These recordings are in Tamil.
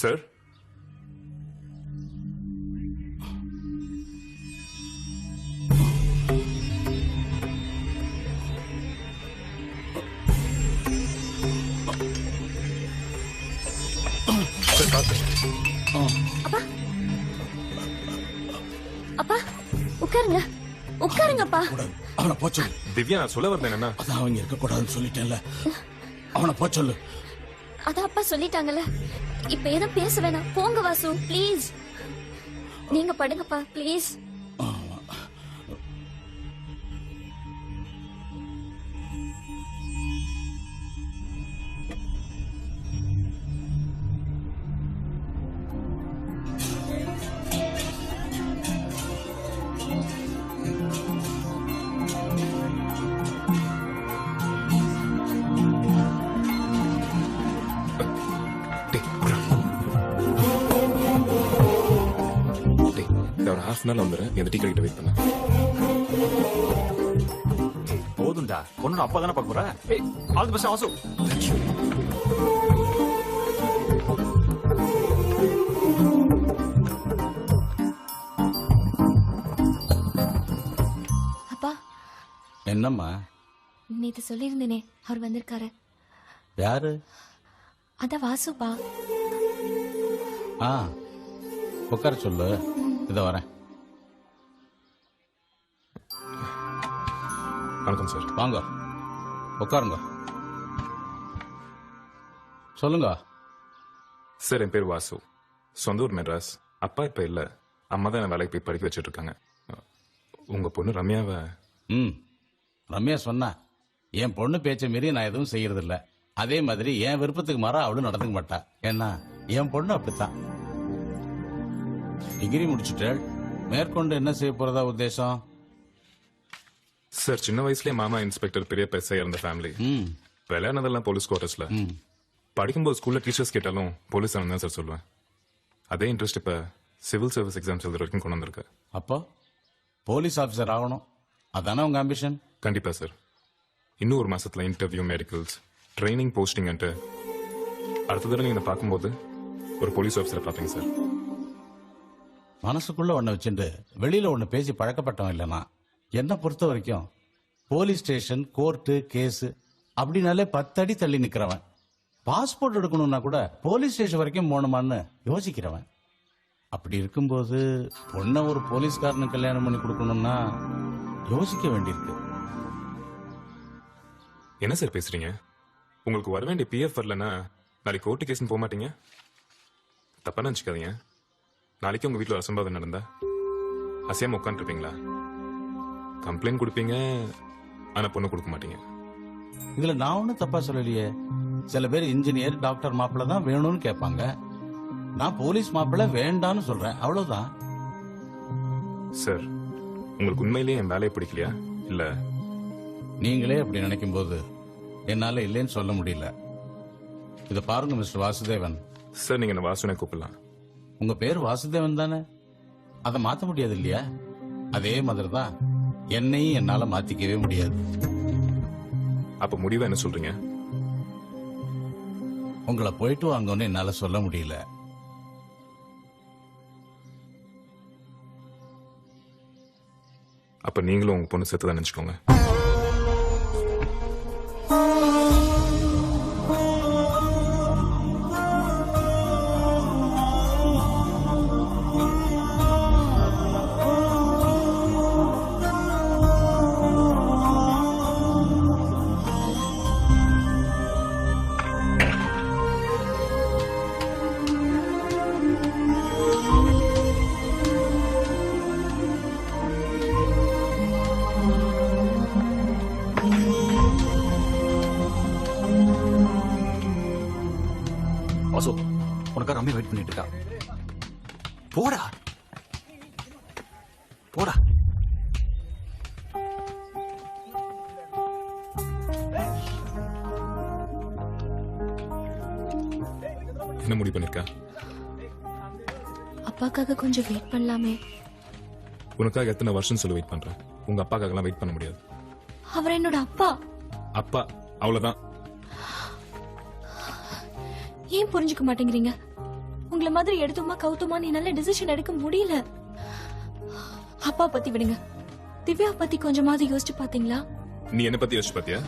சார் பார்த்து அப்பா உட்காருங்க. உட்காருங்கப்பா. அவனை போச் சொல்லு. திவ்யா நான் சொல்ல வரல என்னன்னா அதான் அவங்க இருக்க கூடாதுன்னு சொல்லிட்டேன்ல. அவனை போச் சொல்லு. அதான் அப்பா சொல்லிட்டாங்கல்ல. இப்ப எதுவும் பேச வேணாம். போங்க வாசு ப்ளீஸ் நீங்க படுங்கப்பா ப்ளீஸ் ஹாஃப் அன் ஹவர் வந்துடுறேன் எந்த டீ கடைக்கிட்ட வெயிட் பண்ண. போதும்டா. பொண்ணு அப்பா தானே பார்க்க போற? All the best Vasu. அப்பா. என்னம்மா? நேத்து சொல்லியிருந்தேனே அவர் வந்திருக்காரு. யாரு? அதான் வாசுப்பா. ஆ உட்கார சொல்லு. இதை வரேன். வணக்கம் சார் வாங்க. உட்காருங்க. சொல்லுங்க. சார் என் பேர் வாசு. சொந்த ஊர் மெட்ராஸ். அப்பா இப்ப இல்ல. அம்மா தான் என்ன வேலைக்கு போய் படிக்க வச்சிட்டு இருக்காங்க. உங்க பொண்ணு ரம்யாவை? ம். ரம்யா சொன்னா என் பொண்ணு பேச்ச மீறி நான் எதுவும் செய்யறதில்ல. அதே மாதிரி என் விருப்பத்துக்கு மாறா அவளும் நடந்துக்க மாட்டா. ஏன்னா என் பொண்ணு அப்படித்தான். டிகிரி முடிச்சுட்டாள் மேற்கொண்டு என்ன செய்ய போறதா உத்தேசம்? சார் சின்ன வயசுலயே மாமா இன்ஸ்பெக்டர் பெரிய பெருசா இருந்த ஃபேமிலி ம். விளையாடுனதெல்லாம் போலீஸ் குவார்டர்ஸ்ல படிக்கும்போது ஸ்கூல்ல டீச்சர்ஸ் கேட்டாலும் போலீஸ் தான் சார் சொல்லுவேன். அதே இன்ட்ரெஸ்ட் இப்ப சிவில் சர்வீஸ் எக்ஸாம்ஸ் எழுதுற வரைக்கும் கொண்டு வந்திருக்கு அப்போ போலீஸ் ஆபீசர் ஆகணும். அதானே உங்க ஆம்பிஷன் கண்டிப்பா சார். இன்னும் ஒரு மாசத்துல இன்டர்வியூ மெடிக்கல்ஸ் ட்ரைனிங் போஸ்டிங்ன்ட்டு அடுத்த தடவை நீங்க பார்க்கும்போது ஒரு போலீஸ் ஆஃபீஸரை பார்ப்பீங்க சார். மனசுக்குள்ள ஒன்ன வச்சுட்டு வெளியில ஒன்னு பேசி பழக்கப்பட்டவன் இல்லைனா என்ன பொறுத்த வரைக்கும் போலீஸ் ஸ்டேஷன் கோர்ட்டு கேஸ் அப்படின்னாலே பத்தடி தள்ளி நிக்கிறவன். பாஸ்போர்ட் எடுக்கணும்னா கூட போலீஸ் ஸ்டேஷன் வரைக்கும் போகணுமான்னு யோசிக்கிறவன். அப்படி இருக்கும்போது பொண்ணை ஒரு போலீஸ்காரனுக்கு கல்யாணம் பண்ணி கொடுக்கணும்னா யோசிக்க வேண்டியிருக்கு. என்ன சார் பேசுறீங்க? உங்களுக்கு வர வேண்டிய பிஎஃப் வரலன்னா நாளைக்கு கோர்ட்டு கேஸ்னு போக மாட்டீங்க? தப்பா நினச்சிக்காதீங்க. நாளைக்கு உங்க வீட்டில் அசம்பாவிதம் நடந்தா அசையாம உட்காந்துருப்பீங்களா கம்ப்ளைண்ட் கொடுப்பீங்க ஆனா பொண்ணு கொடுக்க மாட்டீங்க. இதுல நான் ஒன்னும் தப்பா சொல்லலையே. சில பேர் இன்ஜினியர் டாக்டர் மாப்பிள்ள தான் வேணும்னு கேட்பாங்க. நான் போலீஸ் மாப்பிள்ள வேண்டான்னு சொல்றேன். அவ்வளவுதான். சார் உங்களுக்கு உண்மையிலேயே என் வேலையை பிடிக்கலையா? இல்ல? நீங்களே அப்படி நினைக்கும் போது என்னால இல்லைன்னு சொல்ல முடியல. இத பாருங்க மிஸ்டர் வாசுதேவன். சார் நீங்க என்ன வாசுனை கூப்பிடலாம்? உங்க பேர் வாசுதேவன் தானே? அதை மாத்த முடியாது இல்லையா? அதே மாதிரி தான் என்னையும் என்னால மாத்திக்கவே முடியாது. அப்ப முடிவை என்ன சொல்றீங்க? உங்களை போயிட்டு வாங்கன்னு என்னால சொல்ல முடியல. அப்ப நீங்களும் உங்க பொண்ணு சேர்த்து தான் நினைச்சுக்கோங்க. வெயிட் பண்ணிட்டு இருக்கா போடா. போடா. என்ன முடிவு பண்ணிருக்கா? அப்பாக்காக கொஞ்சம் வெயிட் பண்ணலாமே. உனக்காக எத்தனை வருஷம் சொல்லி வெயிட் பண்றேன். உங்க அப்பாக்காகலாம் வெயிட் பண்ண முடியாது. அவர் என்னோட அப்பா. அப்பா அவ்வளவுதான். ஏன் புரிஞ்சுக்க மாட்டேங்கிறீங்க? உங்களை மாதிரி எடுத்துமா கவுத்துமான்னு என்னால டிசிஷன் எடுக்க முடியல. அப்பா பத்தி விடுங்க. திவ்யா பத்தி கொஞ்சமாவது யோசிச்சு பாத்தீங்களா? நீ என்ன பத்தி யோசிச்சு பாத்தியா?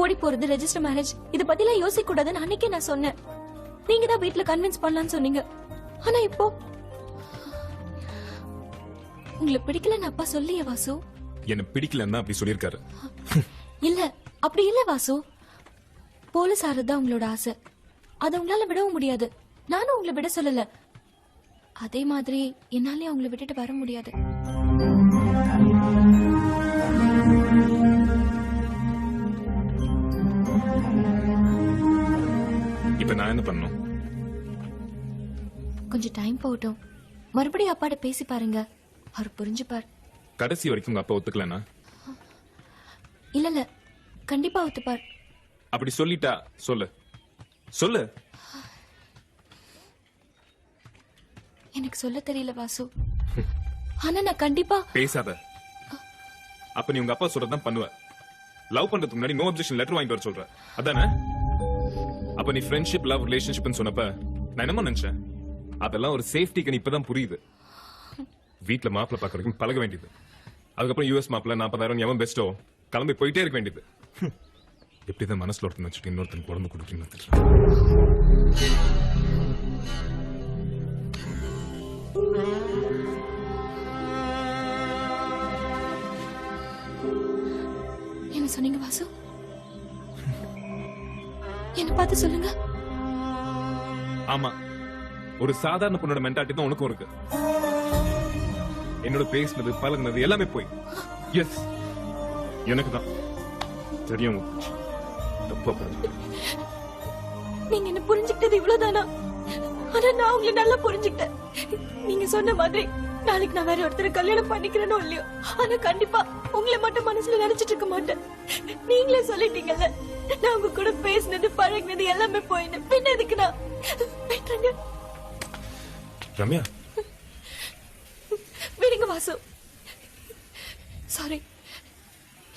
ஓடி போறது ரெஜிஸ்டர் மேரேஜ் இத பத்தி எல்லாம் யோசிக்க கூடாதுன்னு அன்னைக்கே நான் சொன்னேன். நீங்க தான் வீட்ல கன்வின்ஸ் பண்ணலாம்னு சொன்னீங்க. ஆனா இப்போ உங்களுக்கு பிடிக்கலன்னு அப்பா சொல்லியே வாசு. என்ன பிடிக்கலன்னு அப்படி சொல்லியிருக்காரு. இல்ல அப்படி இல்ல வாசு. போலீஸ் ஆறதுதான் உங்களோட ஆசை. அதை உங்களால விடவும் முடியாது. நானும் உங்களை விட சொல்லல. அதே மாதிரி என்னாலே அவங்கள விட்டுட்டு வர முடியாது. இப்ப நான் என்ன பண்ணணும்? கொஞ்சம் டைம் போகட்டும். மறுபடியும் அப்பாட்ட பேசி பாருங்க. அவர் புரிஞ்சுப்பார். கடைசி வரைக்கும் உங்க அப்பா ஒத்துக்கலனா? இல்ல இல்ல. கண்டிப்பா ஒத்துப்பார். அப்படி சொல்லிட்டா சொல்லு. சொல்லு. எனக்கு சொல்ல தெரியல வாசு. ஆனா நான் கண்டிப்பா பேசாத. அப்ப நீ உங்க அப்பா சொல்றதுதான் பண்ணுவ. லவ் பண்றதுக்கு முன்னாடி நோ அப்ஜெக்ஷன் லெட்டர் வாங்கிட்டு வர சொல்ற. அதானே? அப்ப நீ ஃப்ரெண்ட்ஷிப் லவ் ரிலேஷன்ஷிப்னு சொன்னப்ப நான் என்னமா நினைச்சேன்? அதெல்லாம் ஒரு சேஃப்டிக்கு இப்பதான் புரியுது. வீட்ல மாப்பிள்ள பாக்குற வரைக்கும் பழக வேண்டியது. அதுக்கப்புறம் யூஎஸ் மாப்பிள்ள நாற்பதாயிரம் எவன் பெஸ்டோ கிளம்பி போயிட்டே இருக்க வேண்டியது. எப்படிதான் மனசுல ஒருத்தன் வச்சுட்டு இன்னொருத்தன் குழந்தை கொடுக்குறீங்கன்னு சொன்னீங்க வாசு? என்ன பார்த்து சொல்லுங்க. ஆமா. ஒரு சாதாரண பொண்ணோட மென்டாலிட்டி தான் உனக்கும் இருக்கு. என்னோட பேசினது பழகுனது எல்லாமே போய். எஸ் எனக்கு தான். தெரியும். தப்பா நீங்க என்ன புரிஞ்சுக்கிட்டது இவ்வளவுதானா? ஆனா நான் உங்களை நல்லா புரிஞ்சுக்கிட்டேன். நீங்க சொன்ன மாதிரி நாளைக்கு நான் வேற ஒருத்தரை கல்யாணம் பண்ணிக்கிறேனோ இல்லையோ? ஆனா கண்டிப்பா உங்களை மட்டும் மனசுல நினைச்சிட்டு இருக்க மாட்டேன். நீங்களே சொல்லிட்டீங்கல்ல நான் உங்க கூட பேசினது பழகினது எல்லாமே போயின்னு பின்ன எதுக்கு நான்? விட்டுருங்க ரம்யா. விடுங்க வாசு. சாரி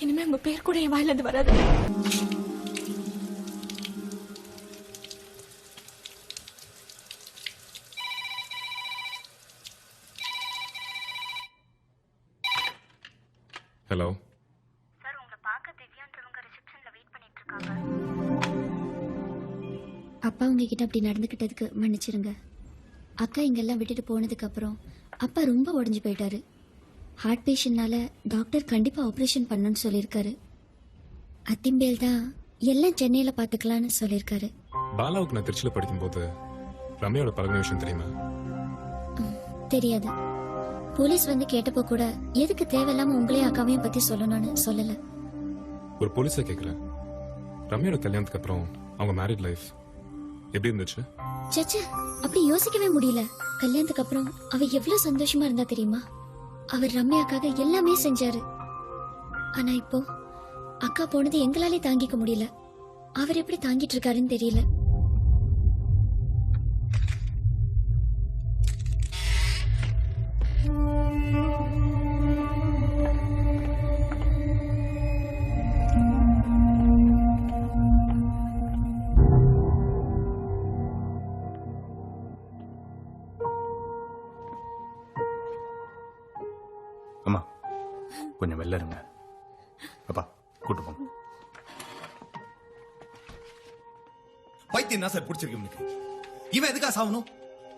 இனிமே உங்க பேர் கூட என் வாயில இருந்து வராது. ஹலோ சார் உங்களை பார்க்க திவ்யான்றவங்க ரிசப்ஷன்ல வெயிட் பண்ணிட்டு இருக்காங்க அப்பா உங்ககிட்ட அப்படி நடந்துக்கிட்டதுக்கு மன்னிச்சிருங்க. அக்கா இங்கெல்லாம் விட்டுட்டு போனதுக்கு அப்புறம் அப்பா ரொம்ப உடஞ்சு போயிட்டாரு. ஹார்ட் பேஷண்ட்னால டாக்டர் கண்டிப்பா ஆபரேஷன் பண்ணணும்னு சொல்லியிருக்காரு. அத்திம்பேல் தான் எல்லாம் சென்னையில பாத்துக்கலாம்னு சொல்லியிருக்காரு. பாலாவுக்கு நான் திருச்சியில படிக்கும்போது ரம்யாவோட பழகின விஷயம் தெரியுமா? தெரியாது. போலீஸ் வந்து கேட்டப்போ கூட எதுக்கு தேவையில்லாம உங்களையும் அக்காவையும் பத்தி சொல்லணும்னு சொல்லல. ஒரு போலீஸா கேக்குறேன். ரம்யாவோட கல்யாணத்துக்கு அப்புறம் அவங்க மேரிட் லைஃப் எப்படி இருந்துச்சு? சச்சா அப்படி யோசிக்கவே முடியல. கல்யாணத்துக்கு அப்புறம் அவ எவ்வளவு சந்தோஷமா இருந்தா தெரியுமா? அவர் ரம்யாக்காக எல்லாமே செஞ்சாரு. ஆனா இப்போ அக்கா போனது எங்களாலே தாங்கிக்க முடியல. அவர் எப்படி தாங்கிட்டு இருக்காருன்னு தெரியல. கொஞ்சம் வெளில இருங்க. அப்பா கூட்டு போங்க. பைத்தியம் தான் சார் பிடிச்சிருக்கு இவனுக்கு? இவன் எதுக்கா சாவணும்?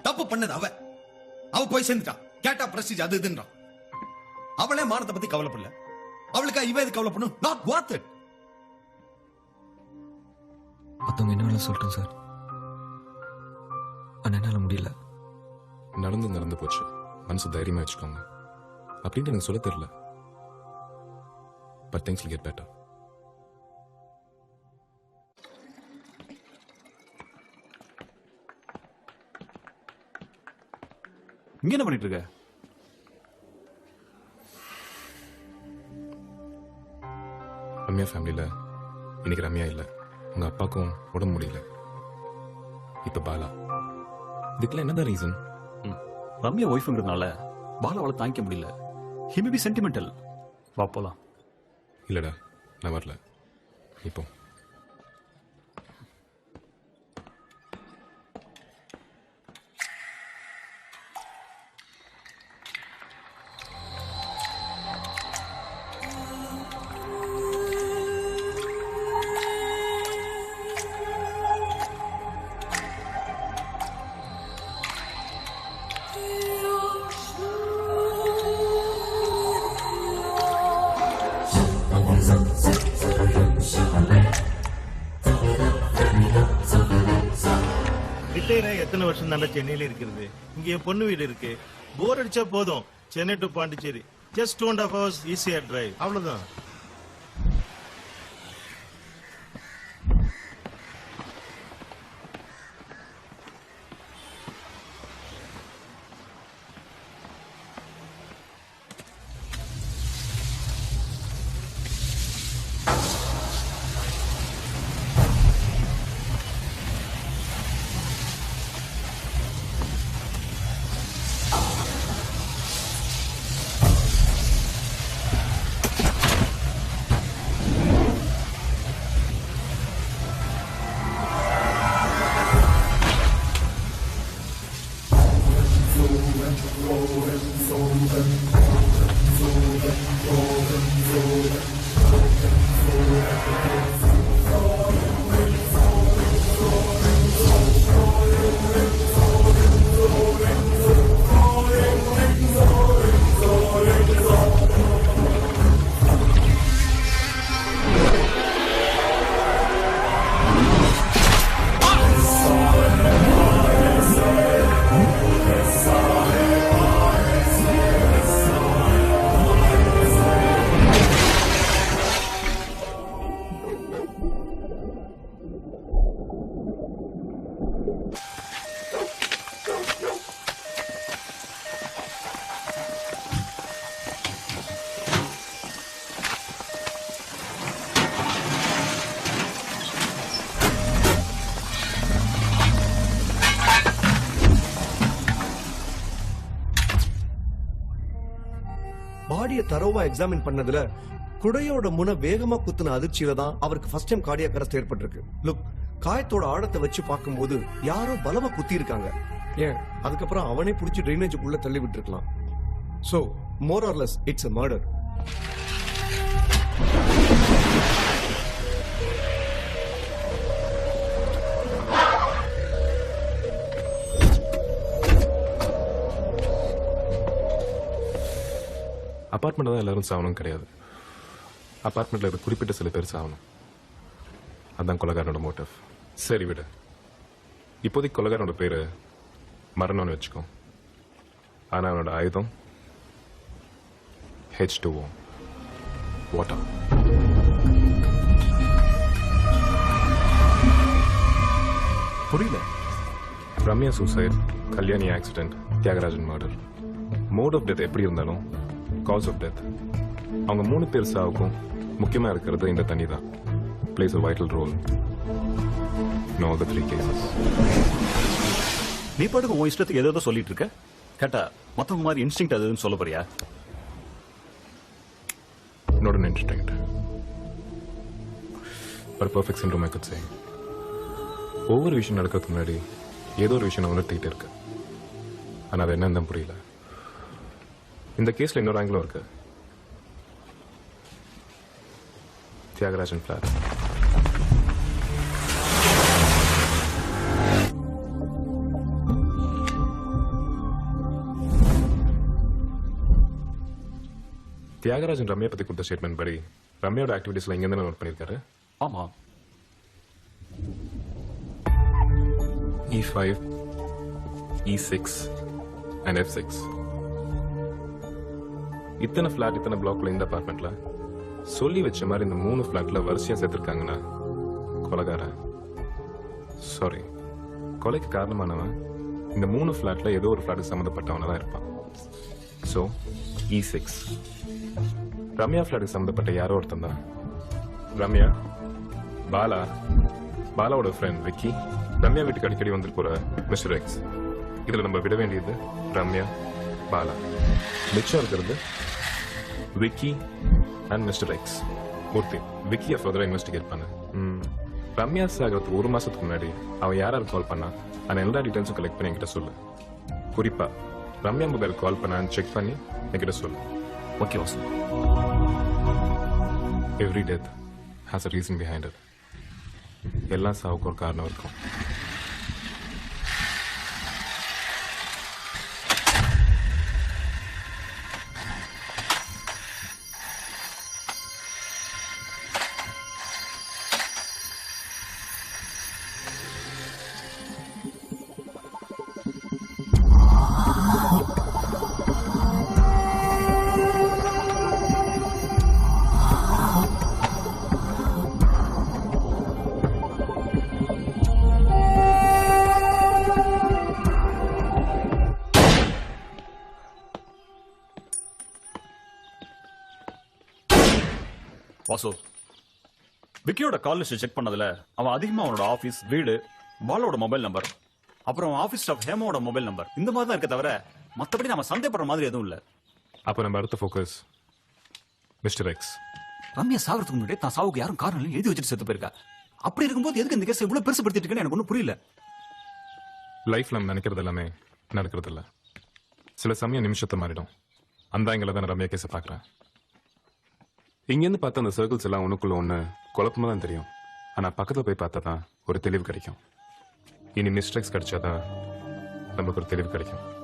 தப்பு பண்ணது அவ அவ போய் சேர்ந்துட்டான். கேட்டா பிரஸ்டீஜ் அது இதுன்றான். அவளே மானத்தை பத்தி கவலைப்படல. அவளுக்கா இவ எது கவலைப்படணும்? நாட் வார்த் இட் மற்றவங்க என்ன வேலை சொல்லட்டும் சார். ஆனால் என்னால் முடியல. நடந்து நடந்து போச்சு. மனசு தைரியமா வச்சுக்கோங்க. அப்படின்ட்டு எனக்கு சொல்ல தெரியல. பட் திங்ஸ் கெட் பெட்டர் இங்க என்ன பண்ணிட்டு இருக்க? ரம்யா ஃபேமிலியில இன்னைக்கு ரம்யா இல்ல. உங்க அப்பாக்கும் உடம்பு முடியல. இப்ப பாலா. இதுக்கெல்லாம் என்னதான் ரீசன் ரம்யா ஒய்ஃப்ங்கிறதுனால பாலாவால தாங்கிக்க முடியல. ஹி மே பி சென்டிமெண்டல் வா போலாம். Y Lara, lavarla. Y. எத்தனை வருஷம் தானே சென்னையில இருக்கிறது? இங்க என் பொண்ணு வீடு இருக்கு. போர் அடிச்சா போதும். Chennai to Pondicherry just two and half hours ஈஸியா டிரைவ் அவ்வளவுதான். தரோவா எக்ஸாமின் பண்ணதுல குடையோட முனை வேகமா குத்துன அதிர்ச்சியில தான் அவருக்கு ஃபர்ஸ்ட் டைம் கார்டியாக கரஸ்ட் ஏற்பட்டிருக்கு. லுக் காயத்தோட ஆழத்தை வச்சு பார்க்கும்போது யாரோ பலமா குத்தி இருக்காங்க ஏன்? அதுக்கப்புறம் அவனே பிடிச்சி ட்ரைனேஜுக்குள்ள தள்ளி விட்டுருக்கலாம். So more or less it's a murder அப்பார்ட்மெண்ட்டில் தான் எல்லாரும் சாகணும் கிடையாது. அப்பார்ட்மெண்ட்டில் இருக்க குறிப்பிட்ட சில பேர் சாகணும் அதான் கொலகாரனோட மோட்டிவ். சரி விடு. இப்போதைக்கு கொலகாரனோட பேர் மரணம்னு வச்சுக்கோ. ஆனால் அவனோட ஆயுதம் ஹெச் டூஓ வாட்டர் புரியல? Ramya suicide Kalyani accident Thiyagarajan murder mode of death எப்படி இருந்தாலும் காஸ் ஆஃப் டெத் அவங்க மூணு பேர் சாவுக்கும் முக்கியமா இருக்கிறது இந்த தண்ணி தான் plays a vital role no the three cases நீ பாட்டுக்கு உன் இஷ்டத்துக்கு ஏதோ சொல்லிட்டு இருக்க? கேட்டா மத்தவங்க மாதிரி இன்ஸ்டிங் அதுன்னு சொல்ல போறியா? Not an instinct. But a perfect syndrome I could say. ஒவ்வொரு விஷயம் நடக்கிறதுக்கு முன்னாடி ஏதோ ஒரு விஷயம் நான் உணர்த்திக்கிட்டே இருக்கு. ஆனா அது என்னன்னு தான் புரியல. இந்த கேஸ்ல இன்னொரு ஆங்கிலும் இருக்கு. தியாகராஜன் பிளாட் தியாகராஜன் ரம்யா பத்தி கொடுத்த ஸ்டேட்மெண்ட் படி ரம்யாவோட ஆக்டிவிட்டீஸ்ல இங்க இருந்து நோட் பண்ணிருக்காரு ஆமா. E five E six and F six இத்தனை ஃபிளாட் இத்தனை பிளாக்ல இந்த அபார்ட்மெண்ட்ல சொல்லி வச்ச மாதிரி இந்த மூணு ஃபிளாட்ல வரிசையா சேர்த்திருக்காங்கன்னா கொலகார சாரி கொலைக்கு காரணமானவன் இந்த மூணு ஃபிளாட்ல ஏதோ ஒரு ஃப்ளாட்டுக்கு சம்மந்தப்பட்டவன தான் இருப்பான். ஸோ இ சிக்ஸ் ரம்யா ஃப்ளாட்டுக்கு சம்மந்தப்பட்ட யாரோ ஒருத்தன் தான். ரம்யா பாலா பாலாவோட ஃப்ரெண்ட் விக்கி ரம்யா வீட்டுக்கு அடிக்கடி வந்துட்டு போற மிஸ்டர் எக்ஸ் இதில் நம்ம விட வேண்டியது ரம்யா பாலா. மிச்சம் இருக்கிறது Vicky and mister X Murthy விக்கியை ஃபர்தரா இன்வெஸ்டிகேட் பண்ண. ம். ரம்யா சாகிறதுக்கு ஒரு மாசத்துக்கு முன்னாடி அவன் யார் யார் கால் பண்ணா அந்த எல்லா டீடைல்ஸும் கலெக்ட் பண்ணி என்கிட்ட சொல்லு. குறிப்பா ரம்யா மொபைல் கால் பண்ணான்னு செக் பண்ணி என்கிட்ட சொல்லு. Okay Vasu every death has a reason behind it எல்லா சாவுக்கும் ஒரு காரணம் இருக்கும். விக்கியோட கால் லிஸ்ட் செக் பண்ணதுல அவன் அதிகமா அவனோட ஆபீஸ் வீடு பாலோட மொபைல் நம்பர் அப்புறம் ஆபீஸ் ஸ்டாஃப் ஹேமாவோட மொபைல் நம்பர் இந்த மாதிரி தான் இருக்க தவிர மத்தபடி நம்ம சந்தேகப்படுற மாதிரி எதுவும் இல்ல. அப்போ நம்ம அடுத்த ஃபோக்கஸ் மிஸ்டர் எக்ஸ் ரம்யா சாகிறதுக்கு முன்னாடி தான் சாவுக்கு யாரும் காரணம் இல்லை எழுதி வச்சுட்டு செத்து போயிருக்கா. அப்படி இருக்கும்போது எதுக்கு இந்த கேஸ் இவ்வளவு பெருசுப்படுத்திட்டு இருக்கேன்னு எனக்கு ஒன்றும் புரியல. லைஃப்ல நம்ம நினைக்கிறது எல்லாமே நடக்கிறது இல்ல. சில சமயம் நிமிஷத்தை மாறிடும். அந்த ஆங்கில தான் ரம்யா கேஸை பார்க்குறேன். இங்கேருந்து பார்த்த அந்த சர்க்கிள்ஸ் எல்லாம் ஒண்ணுக்குள்ள ஒன்று குழப்பமா தான் தெரியும். ஆனா பக்கத்துல போய் பார்த்தா தான் ஒரு தெளிவு கிடைக்கும். இனி மிஸ்டேக்ஸ் கிடைச்சாதான் நமக்கு ஒரு தெளிவு கிடைக்கும்.